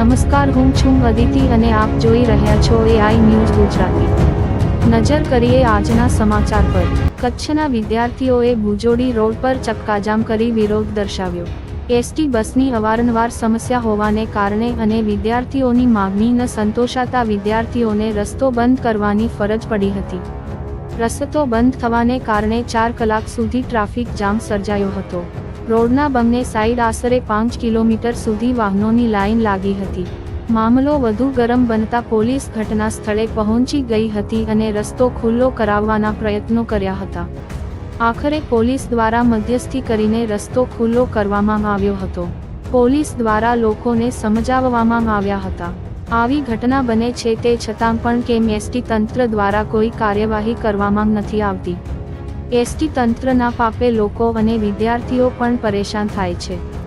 નમસ્કાર, હું છું અદિતિ અને આપ જોઈ રહ્યા છો એઆઈ ન્યૂઝ ગુજરાતી. નજર કરીએ આજના સમાચાર પર. કચ્છના વિદ્યાર્થીઓએ ભુજોડી રોડ પર ચક્કાજામ કરી વિરોધ દર્શાવ્યો. એસટી બસની અવારનવાર સમસ્યા હોવાને કારણે અને વિદ્યાર્થીઓની માગણી ન સંતોષાતા વિદ્યાર્થીઓને રસ્તો બંધ કરવાની ફરજ પડી હતી. રસ્તો બંધ થવાને કારણે ચાર કલાક સુધી ટ્રાફિક જામ સર્જાયો હતો. રોડના બંને સાઈડ આશરે પાંચ કિલોમીટર સુધી વાહનોની લાઈન લાગી હતી. મામલો વધુ ગરમ બનતા પોલીસ ઘટના સ્થળે પહોંચી ગઈ હતી અને રસ્તો ખુલ્લો કરાવવાના પ્રયત્નો કર્યા હતા. આખરે પોલીસ દ્વારા મધ્યસ્થી કરીને રસ્તો ખુલ્લો કરવામાં આવ્યો હતો. પોલીસ દ્વારા લોકોને સમજાવવામાં આવ્યા હતા. આવી ઘટના બને છે તે છતાં પણ કેમ એસટી તંત્ર દ્વારા કોઈ કાર્યવાહી કરવામાં નથી આવતી. એસટી તંત્રના પાપે લોકો અને વિદ્યાર્થીઓ પણ પરેશાન થાય છે.